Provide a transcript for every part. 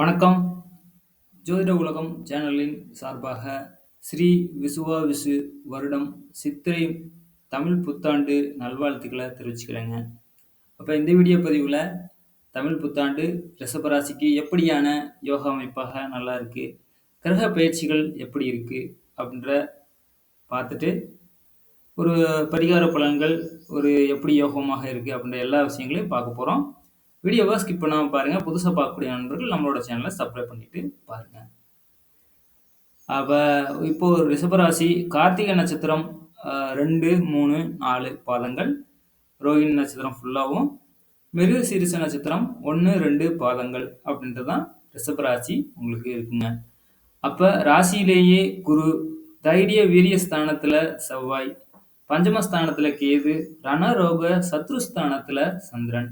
வணக்கம். ஜோதிட உலகம் சேனலின் சார்பாக ஸ்ரீ விசுவா விசு வருடம் சித்திரை தமிழ் புத்தாண்டு நல்வாழ்த்துக்களை தெரிவிச்சுக்கிறேங்க. அப்போ இந்த வீடியோ பதிவில் தமிழ் புத்தாண்டு ரிஷபராசிக்கு எப்படியான யோகா அமைப்பாக நல்லா இருக்குது கிரக பயிற்சிகள் எப்படி இருக்குது அப்படின்ற பார்த்துட்டு, ஒரு பரிகார பலன்கள் ஒரு எப்படி யோகமாக இருக்குது அப்படின்ற எல்லா விஷயங்களையும் பார்க்க போகிறோம் வீடியோவை ஸ்கிப் பண்ணாமல் பாருங்கள் புதுசாக பார்க்கக்கூடிய நண்பர்கள் நம்மளோட சேனலை சப்ஸ்கிரைப் பண்ணிட்டு பாருங்கள் அப்போ இப்போ ரிஷபராசி கார்த்திகை நட்சத்திரம் ரெண்டு மூணு நாலு பாதங்கள். ரோஹிணி நட்சத்திரம் ஃபுல்லாகவும் மிருக சீரிஷ நட்சத்திரம் 1, 2 பாதங்கள் அப்படின்றது தான் ரிஷபராசி உங்களுக்கு இருக்குங்க. அப்போ ராசியிலேயே குரு, தைரிய வீரிய ஸ்தானத்தில் செவ்வாய், பஞ்சமஸ்தானத்தில் கேது, ரணரோக சத்ருஸ்தானத்தில் சந்திரன்,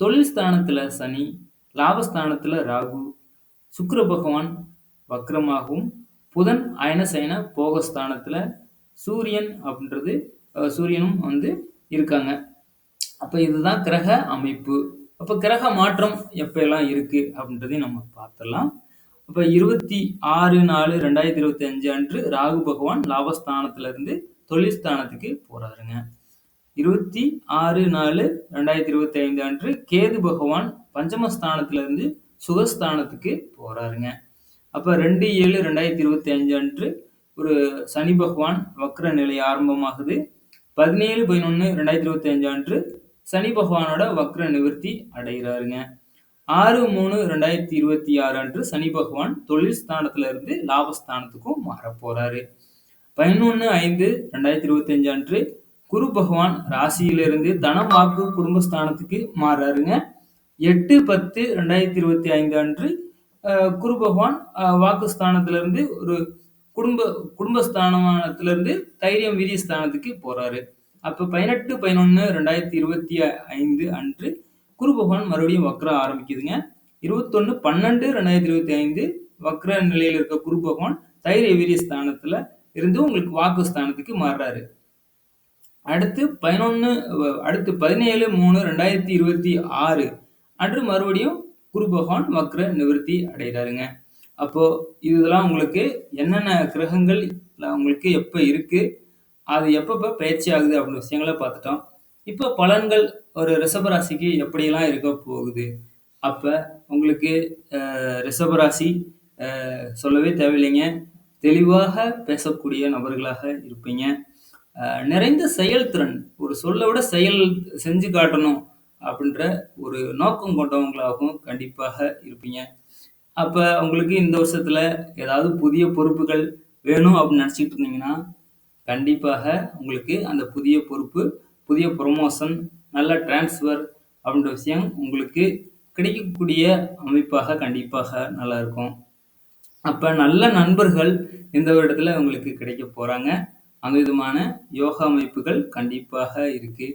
தொழில் ஸ்தானத்தில் சனி, லாபஸ்தானத்தில் ராகு, சுக்கர பகவான் வக்ரமாகவும், புதன் அயனசயன போகஸ்தானத்தில் சூரியன் அப்படின்றது சூரியனும் வந்து இருக்காங்க. அப்போ இதுதான் கிரக அமைப்பு. அப்போ கிரக மாற்றம் எப்பெல்லாம் இருக்குது அப்படின்றதையும் நம்ம பார்த்துடலாம். அப்போ இருபத்தி ஆறு நாலு ரெண்டாயிரத்தி இருபத்தி அஞ்சு அன்று ராகு பகவான் லாபஸ்தானத்திலிருந்து தொழில் ஸ்தானத்துக்கு போகிறாருங்க இருபத்தி ஆறு நாலு ரெண்டாயிரத்தி இருபத்தி ஐந்து அன்று கேது பகவான் பஞ்சமஸ்தானத்திலிருந்து சுகஸ்தானத்துக்கு போகிறாருங்க அப்போ ரெண்டு ஏழு ரெண்டாயிரத்தி இருபத்தி அஞ்சு அன்று ஒரு சனி பகவான் வக்ர நிலை ஆரம்பமாகுது. பதினேழு பதினொன்று ரெண்டாயிரத்தி இருபத்தி அஞ்சு அன்று சனி பகவானோட வக்ர நிவர்த்தி அடைகிறாருங்க. ஆறு மூணு ரெண்டாயிரத்தி இருபத்தி ஆறு அன்று சனி பகவான் தொழில் ஸ்தானத்திலிருந்து லாபஸ்தானத்துக்கும் மாற போகிறாரு பதினொன்று ஐந்து ரெண்டாயிரத்தி இருபத்தி அஞ்சு அன்று குரு பகவான் ராசியிலிருந்து தனம், வாக்கு, குடும்பஸ்தானத்துக்கு மாறுறாருங்க. 8/10/2025 அன்று குரு பகவான் வாக்குஸ்தானத்திலிருந்து வாக்கு ஒரு குடும்ப குடும்பஸ்தானத்திலிருந்து தைரியம், வீரிய ஸ்தானத்துக்கு போறாரு. அப்ப 18/11/2025 அன்று குரு பகவான் மறுபடியும் வக்ர ஆரம்பிக்குதுங்க. 21/12/2025 வக்ர நிலையில் இருக்க குரு பகவான் தைரிய, வீரிய ஸ்தானத்துல இருந்து உங்களுக்கு வாக்கு ஸ்தானத்துக்கு மாறுறாரு. அடுத்து பதினொன்று அடுத்து பதினேழு மூணு ரெண்டாயிரத்தி இருபத்தி ஆறு அன்று மறுபடியும் குரு பகவான் வக்ர நிவர்த்தி அடைகிறாருங்க. அப்போ இதெல்லாம் உங்களுக்கு என்னென்ன கிரகங்கள் உங்களுக்கு எப்போ இருக்கு? அது எப்பப்போ பயிற்சி ஆகுது அப்படின்ற விஷயங்களை பார்த்துட்டோம். இப்போ பலன்கள் ஒரு ரிஷபராசிக்கு எப்படியெல்லாம் இருக்க போகுது? அப்போ உங்களுக்கு ரிஷபராசி சொல்லவே தேவையில்லைங்க. தெளிவாக பேசக்கூடிய நபர்களாக இருப்பீங்க. நிறைந்த செயல்திறன், ஒரு சொல்லை விட செயல் செஞ்சு காட்டணும் அப்படின்ற ஒரு நோக்கம் கொண்டவங்களாகவும் கண்டிப்பாக இருப்பீங்க. அப்போ உங்களுக்கு இந்த வருஷத்தில் ஏதாவது புதிய பொறுப்புகள் வேணும் அப்படின்னு நினச்சிட்டு இருந்தீங்கன்னா, கண்டிப்பாக உங்களுக்கு அந்த புதிய பொறுப்பு, புதிய ப்ரொமோஷன் நல்ல டிரான்ஸ்ஃபர் அப்படின்ற விஷயம் உங்களுக்கு கிடைக்கக்கூடிய அமைப்பாக கண்டிப்பாக நல்லா இருக்கும். அப்போ நல்ல நண்பர்கள் இந்த வருடத்தில் உங்களுக்கு கிடைக்கப் போகிறாங்க அந்த விதமான யோகா அமைப்புகள் கண்டிப்பாக இருக்கு.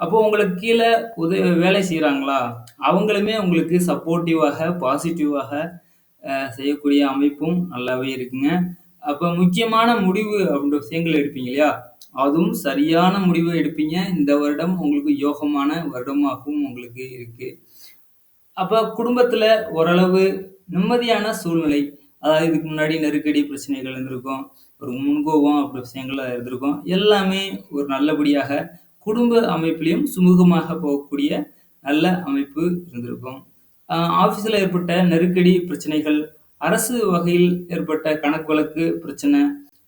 அப்போ உங்களுக்கு கீழே உதவி வேலை செய்கிறாங்களா அவங்களுமே உங்களுக்கு சப்போர்ட்டிவாக, பாசிட்டிவாக செய்யக்கூடிய அமைப்பும் நல்லாவே இருக்குங்க. அப்போ முக்கியமான முடிவு அப்படின்ற விஷயங்கள் எடுப்பீங்க இல்லையா? அதுவும் சரியான முடிவு எடுப்பீங்க. இந்த வருடம் உங்களுக்கு யோகமான வருடமாகவும் உங்களுக்கு இருக்கு. அப்போ குடும்பத்தில் ஓரளவு நிம்மதியான சூழ்நிலை, அதாவது இதுக்கு முன்னாடி நெருக்கடி, பிரச்சனைகள் இருந்திருக்கும். ஒரு முன்கோபம் அப்படி விஷயங்கள்லாம் இருந்திருக்கும். எல்லாமே ஒரு நல்லபடியாக குடும்ப அமைப்புலையும் சுமூகமாக போகக்கூடிய நல்ல அமைப்பு இருந்திருக்கும். ஆஃபீஸில் ஏற்பட்ட நெருக்கடி, பிரச்சனைகள், அரசு வகையில் ஏற்பட்ட கணக்கு வழக்கு பிரச்சனை,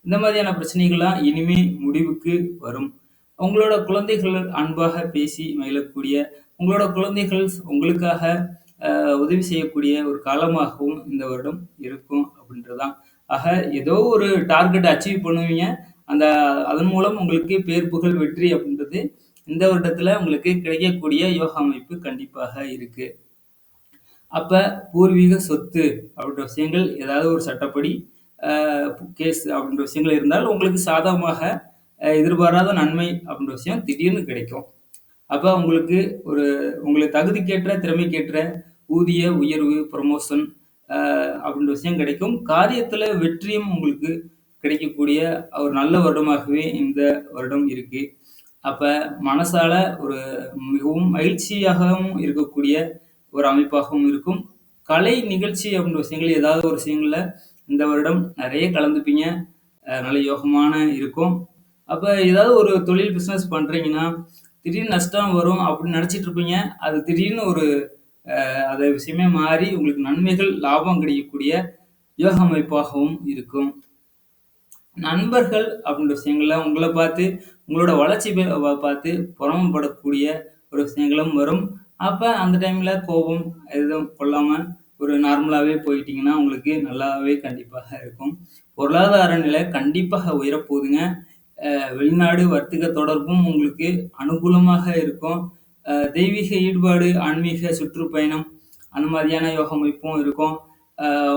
இந்த மாதிரியான பிரச்சனைகள்லாம் இனிமே முடிவுக்கு வரும். உங்களோட குழந்தைகள் அன்பாக பேசி மகிழக்கூடிய, உங்களோட குழந்தைகள் உங்களுக்காக உதவி செய்யக்கூடிய ஒரு காலமாகவும் இந்த வருடம் இருக்கும் அப்படின்றது தான். ஆக ஏதோ ஒரு டார்கெட் அச்சீவ் பண்ணுவீங்க. அந்த அதன் மூலம் உங்களுக்கு பேர், புகழ், வெற்றி அப்படின்றது இந்த வருடத்துல உங்களுக்கு கிடைக்கக்கூடிய யோகா அமைப்பு கண்டிப்பாக இருக்கு. அப்ப பூர்வீக சொத்து அப்படின்ற விஷயங்கள் ஏதாவது ஒரு சட்டப்படி கேஸ் அப்படின்ற விஷயங்கள் இருந்தால் உங்களுக்கு சாதகமாக எதிர்பாராத நன்மை அப்படின்ற விஷயம் திடீர்னு கிடைக்கும். அப்ப உங்களுக்கு ஒரு உங்களுக்கு தகுதிக்கேற்ற, திறமைக்கேற்ற ஊதிய உயர்வு, ப்ரமோஷன் அப்படின்ற விஷயம் கிடைக்கும். காரியத்தில் வெற்றியும் உங்களுக்கு கிடைக்கக்கூடிய ஒரு நல்ல வருடமாகவே இந்த வருடம் இருக்கு. அப்போ மனசால ஒரு மிகவும் மகிழ்ச்சியாகவும் இருக்கக்கூடிய ஒரு அமைப்பாகவும் இருக்கும். கலை நிகழ்ச்சி அப்படின்ற விஷயங்கள் ஏதாவது ஒரு விஷயங்களில் இந்த வருடம் நிறைய கலந்துப்பீங்க. நல்ல யோகமான இருக்கும். அப்போ ஏதாவது ஒரு தொழில் பிஸ்னஸ் பண்ணுறீங்கன்னா திடீர்னு நஷ்டம் வரும் அப்படின்னு நினச்சிட்டு இருப்பீங்க. அது திடீர்னு ஒரு அது விஷயமே மாறி உங்களுக்கு நன்மைகள், லாபம் கிடைக்கக்கூடிய யோக அமைப்பாகவும் இருக்கும். நண்பர்கள் அப்படின்ற விஷயங்கள்ல உங்களை பார்த்து, உங்களோட வளர்ச்சி பார்த்து பொறாமைப்படக்கூடிய ஒரு விஷயங்களும் வரும். அப்போ அந்த டைமில் கோபம் எதுவும் கொள்ளாமல் ஒரு நார்மலாகவே போயிட்டீங்கன்னா, உங்களுக்கு நல்லாவே கண்டிப்பாக இருக்கும். பொருளாதார நிலை கண்டிப்பாக உயரப்போகுதுங்க வெளிநாடு வர்த்தக தொடர்பும் உங்களுக்கு அனுகூலமாக இருக்கும். தெய்வீக ஈடுபாடு, ஆன்மீக சுற்றுப்பயணம் அந்த மாதிரியான யோக அமைப்பும் இருக்கும்.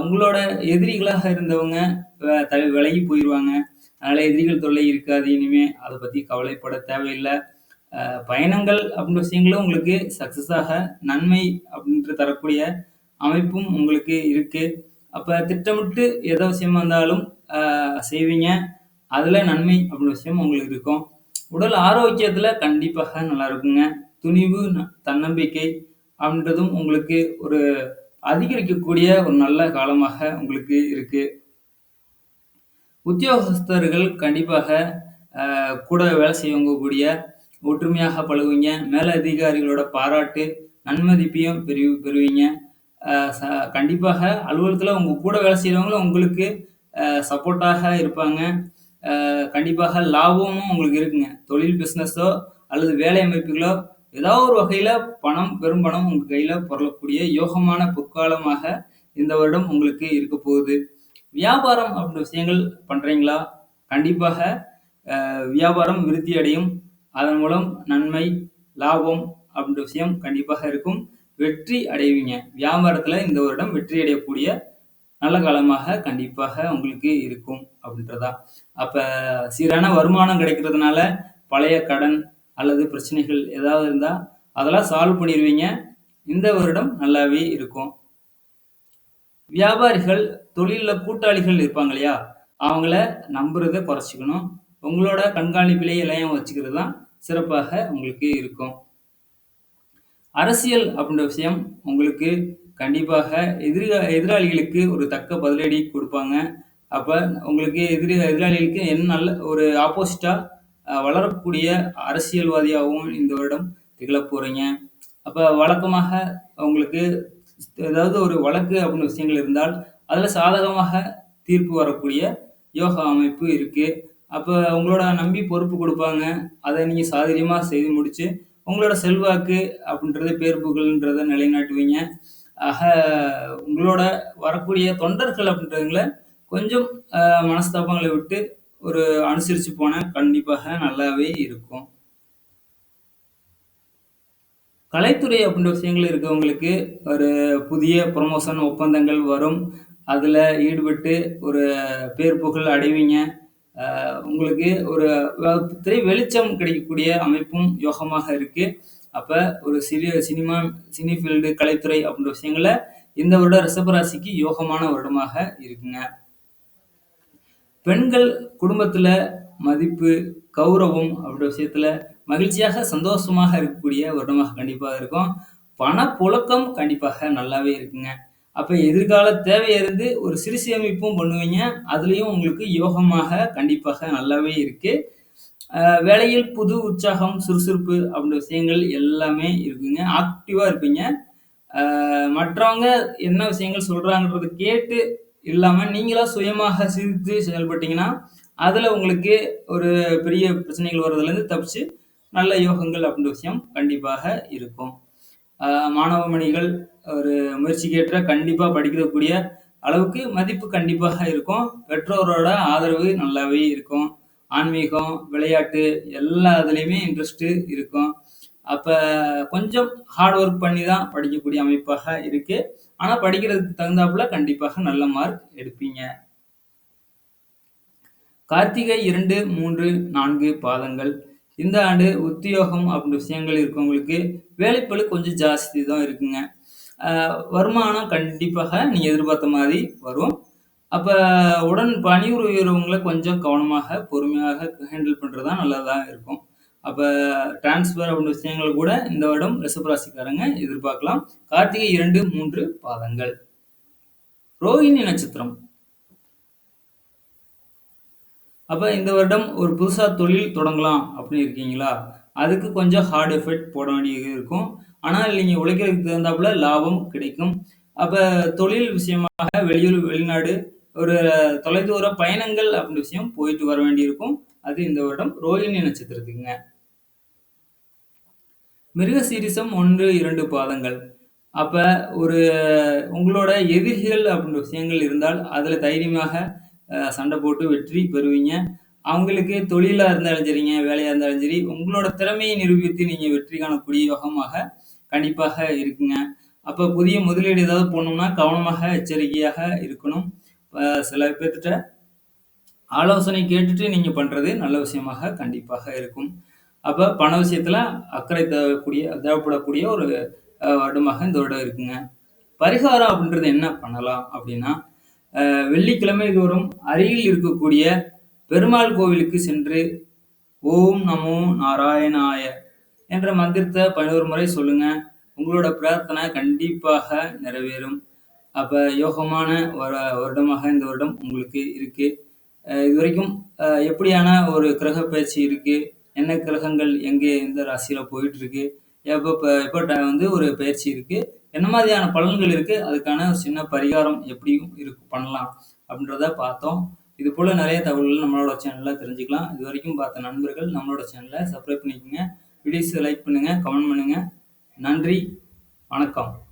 உங்களோட எதிரிகளாக இருந்தவங்க வ விலகி போயிடுவாங்க அதனால் எதிரிகள் தொல்லை இருக்காது இனிமே. அதை பற்றி கவலைப்பட தேவையில்லை பயணங்கள் அப்படின்ற விஷயங்களும் உங்களுக்கு சக்ஸஸாக நன்மை அப்படின்ற தரக்கூடிய அமைப்பும் உங்களுக்கு இருக்குது அப்போ திட்டமிட்டு எதோ விஷயமா வந்தாலும் செய்வீங்க. அதில் நன்மை அப்படின்ற விஷயம் உங்களுக்கு இருக்கும். உடல் ஆரோக்கியத்தில் கண்டிப்பாக நல்லா இருக்குங்க. துணிவு, ந தன்னம்பிக்கை அப்படின்றதும் உங்களுக்கு ஒரு அதிகரிக்கக்கூடிய ஒரு நல்ல காலமாக உங்களுக்கு இருக்கு. உத்தியோகஸ்தர்கள் கண்டிப்பாக அ கூட வேலை செய்யவங்க கூடிய ஒற்றுமையாக பழகுவீங்க. மேலதிகாரிகளோட பாராட்டு, நன்மதிப்பையும் பெறு பெறுவீங்க. அ ச கண்டிப்பாக அலுவலகத்தில் உங்க கூட வேலை செய்றவங்களும் உங்களுக்கு அ சப்போர்ட்டாக இருப்பாங்க. அ கண்டிப்பாக லாபமும் உங்களுக்கு இருக்குங்க. தொழில் பிசினஸோ அல்லது வேலை அமைப்புகளோ ஏதாவது ஒரு வகையில் பணம், பெரும் பணம் கையில் கையில யோகமான பொற்காலமாக இந்த வருடம் உங்களுக்கு இருக்க போகுது. வியாபாரம் அப்படின்ற விஷயங்கள் பண்ணுறீங்களா கண்டிப்பாக வியாபாரம் விருத்தி அடையும். அதன் மூலம் நன்மை, லாபம் அப்படின்ற விஷயம் கண்டிப்பாக இருக்கும். வெற்றி அடைவீங்க. வியாபாரத்தில் இந்த வருடம் வெற்றி அடையக்கூடிய நல்ல காலமாக கண்டிப்பாக உங்களுக்கு இருக்கும் அப்படின்றதா அப்போ சீரான வருமானம் கிடைக்கிறதுனால, பழைய கடன் அல்லது பிரச்சனைகள் ஏதாவது இருந்தால் அதெல்லாம் சால்வ் பண்ணிடுவீங்க இந்த வருடம் நல்லாவே இருக்கும். வியாபாரிகள், தொழிலில் கூட்டாளிகள் இருப்பாங்க இல்லையா? அவங்கள நம்புறத குறைச்சிக்கணும் உங்களோட கண்காணிப்பிலேயே எல்லாத்தையும் வச்சுக்கிறது தான் சிறப்பாக உங்களுக்கு இருக்கும். அரசியல் அப்படின்ற விஷயம் உங்களுக்கு கண்டிப்பாக எதிரிக எதிராளிகளுக்கு ஒரு தக்க பதிலடி கொடுப்பாங்க அப்போ உங்களுக்கு எதிரி எதிராளிகளுக்கு என்ன நல்ல ஒரு ஆப்போசிட்டாக வளரக்கூடிய அரசியல்வாதியாகவும் இந்த வருடம் திகழப் போறீங்க. அப்ப வழக்கமாக உங்களுக்கு ஏதாவது ஒரு வழக்கு அப்படின்னு விஷயங்கள் இருந்தால், அதுல சாதகமாக தீர்ப்பு வரக்கூடிய யோகா அமைப்பு இருக்கு. அப்ப உங்களோட நம்பி பொறுப்பு கொடுப்பாங்க அதை நீங்க சாதகமாக செய்து முடிச்சு, உங்களோட செல்வாக்கு அப்படின்றது, பேர் நிலைநாட்டுவீங்க. ஆக உங்களோட வரக்கூடிய தொண்டர்கள் அப்படின்றதுங்கள கொஞ்சம் மனஸ்தாபங்களை விட்டு ஒரு அனுசரித்து போனால் கண்டிப்பாக நல்லாவே இருக்கும். கலைத்துறை அப்படின்ற விஷயங்கள் இருக்கவங்களுக்கு ஒரு புதிய ப்ரொமோஷன் ஒப்பந்தங்கள் வரும். அதில் ஈடுபட்டு ஒரு பேர் புகழ் அடைவீங்க. உங்களுக்கு ஒரு திரை வெளிச்சம் கிடைக்கக்கூடிய அமைப்பும் யோகமாக இருக்கு. அப்போ ஒரு சிறிய சினிமா சினி ஃபீல்டு, கலைத்துறை அப்படின்ற விஷயங்களை இந்த வருடம் ரிஷபராசிக்கு யோகமான வருடமாக இருக்குங்க. பெண்கள் குடும்பத்தில் மதிப்பு, கௌரவம் அப்படின்ற விஷயத்தில் மகிழ்ச்சியாக, சந்தோஷமாக இருக்கக்கூடிய வருடமாக கண்டிப்பாக இருக்கும். பணப்புழக்கம் கண்டிப்பாக நல்லாவே இருக்குங்க. அப்போ எதிர்கால தேவையிருந்து ஒரு சிறு சேமிப்பும் பண்ணுவீங்க. அதுலேயும் உங்களுக்கு யோகமாக கண்டிப்பாக நல்லாவே இருக்குது வேலையில் புது உற்சாகம், சுறுசுறுப்பு அப்படின்ற விஷயங்கள் எல்லாமே இருக்குங்க. ஆக்டிவாக இருப்பீங்க. மற்றவங்க என்ன விஷயங்கள் சொல்கிறாங்கன்றதை கேட்டு இல்லாமல் நீங்களாக சுயமாக சிந்தித்து செயல்பட்டீங்கன்னா, அதில் உங்களுக்கு ஒரு பெரிய பிரச்சனைகள் வர்றதுலேருந்து தப்பிச்சு, நல்ல யோகங்கள் அப்படின்ற விஷயம் கண்டிப்பாக இருக்கும். மாணவ மணிகள் ஒரு முயற்சிக்கேற்ற கண்டிப்பாக படிக்கக்கூடிய அளவுக்கு மதிப்பு கண்டிப்பாக இருக்கும். பெற்றோரோட ஆதரவு நல்லாவே இருக்கும். ஆன்மீகம், விளையாட்டு எல்லா இதுலேயுமே இன்ட்ரெஸ்ட்டு இருக்கும். அப்போ கொஞ்சம் ஹார்ட் ஒர்க் பண்ணி தான் படிக்கக்கூடிய அமைப்பாக இருக்கு. ஆனால் படிக்கிறதுக்கு தகுந்தாப்புல கண்டிப்பாக நல்ல மார்க் எடுப்பீங்க. கார்த்திகை 2, 3, 4 பாதங்கள். இந்த ஆண்டு உத்தியோகம் அப்படின்ற விஷயங்கள் இருக்கவங்களுக்கு வேலைப்பழு கொஞ்சம் ஜாஸ்தி தான் இருக்குங்க. வருமானம் கண்டிப்பாக நீங்கள் எதிர்பார்த்த மாதிரி வரும். அப்போ உடன் பணி பணிபுரியறவங்கள கொஞ்சம் கவனமாக, பொறுமையாக ஹேண்டில் பண்ணுறது தான் நல்லதாக இருக்கும். அப்போ டிரான்ஸ்ஃபர் அப்படின்ற விஷயங்கள் கூட இந்த வருடம் ரிஷபராசிக்காரங்க எதிர்பார்க்கலாம். கார்த்திகை 2, 3 பாதங்கள். ரோஹிணி நட்சத்திரம். அப்போ இந்த வருடம் ஒரு புதுசாக தொழில் தொடங்கலாம் அப்படின்னு இருக்கீங்களா? அதுக்கு கொஞ்சம் ஹார்ட் எஃபெக்ட் போட வேண்டியது இருக்கும். ஆனால் நீங்கள் உழைக்கிறதுக்கு தகுந்தாப்புல லாபம் கிடைக்கும். அப்போ தொழில் விஷயமாக வெளியூர், வெளிநாடு ஒரு தொலைதூர பயணங்கள் அப்படின்ற விஷயம் போயிட்டு வர வேண்டியிருக்கும். அது இந்த வருடம் ரோஹிணி நட்சத்திரத்துக்குங்க. மிருகசீரிஷம் 1, 2 பாதங்கள். அப்போ ஒரு உங்களோட எதிரிகள் அப்படின்ற விஷயங்கள் இருந்தால், அதில் தைரியமாக சண்டை போட்டு வெற்றி பெறுவீங்க. அவங்களுக்கு தொழிலாக இருந்தாலும் சரிங்க, வேலையாக இருந்தாலும் சரி, உங்களோட திறமையை நிரூபித்து நீங்கள் வெற்றி காணக்கூடிய யோகமாக கண்டிப்பாக இருக்குங்க. அப்போ புதிய முதலீடு ஏதாவது போடணும்னா கவனமாக, எச்சரிக்கையாக இருக்கணும். சில பேர்த்திட்ட ஆலோசனை கேட்டுட்டு நீங்கள் பண்ணுறது நல்ல விஷயமாக கண்டிப்பாக இருக்கும். அப்போ பண விஷயத்தில் அக்கறை தேவைக்கூடிய தேவைப்படக்கூடிய ஒரு வருடமாக இந்த வருடம் இருக்குங்க. பரிகாரம் அப்படின்றது என்ன பண்ணலாம் அப்படின்னா, வெள்ளிக்கிழமை தோறும் அருகில் இருக்கக்கூடிய பெருமாள் கோவிலுக்கு சென்று, "ஓம் நமோ நாராயணாய" என்ற மந்திரத்தை பதினோரு முறை சொல்லுங்க. உங்களோட பிரார்த்தனை கண்டிப்பாக நிறைவேறும். அப்போ யோகமான வருடமாக இந்த வருடம் உங்களுக்கு இருக்குது இது வரைக்கும் எப்படியான ஒரு கிரக பயிற்சி இருக்குது என்ன கிரகங்கள் எங்கே எந்த ராசியில போயிட்டுருக்கு? இப்போ எப்போ ட வந்து ஒரு பயிற்சி இருக்குது என்ன மாதிரியான பலன்கள் இருக்குது அதுக்கான ஒரு சின்ன பரிகாரம் எப்படியும் இருக்கு பண்ணலாம் அப்படின்றத பார்த்தோம். இது போல் நிறைய தகவல்கள் நம்மளோட சேனலில் தெரிஞ்சுக்கலாம். இது வரைக்கும் பார்த்த நண்பர்கள் நம்மளோட சேனலை சப்ஸ்கிரைப் பண்ணிக்கோங்க வீடியோஸ லைக் பண்ணுங்கள் கமெண்ட் பண்ணுங்கள் நன்றி, வணக்கம்.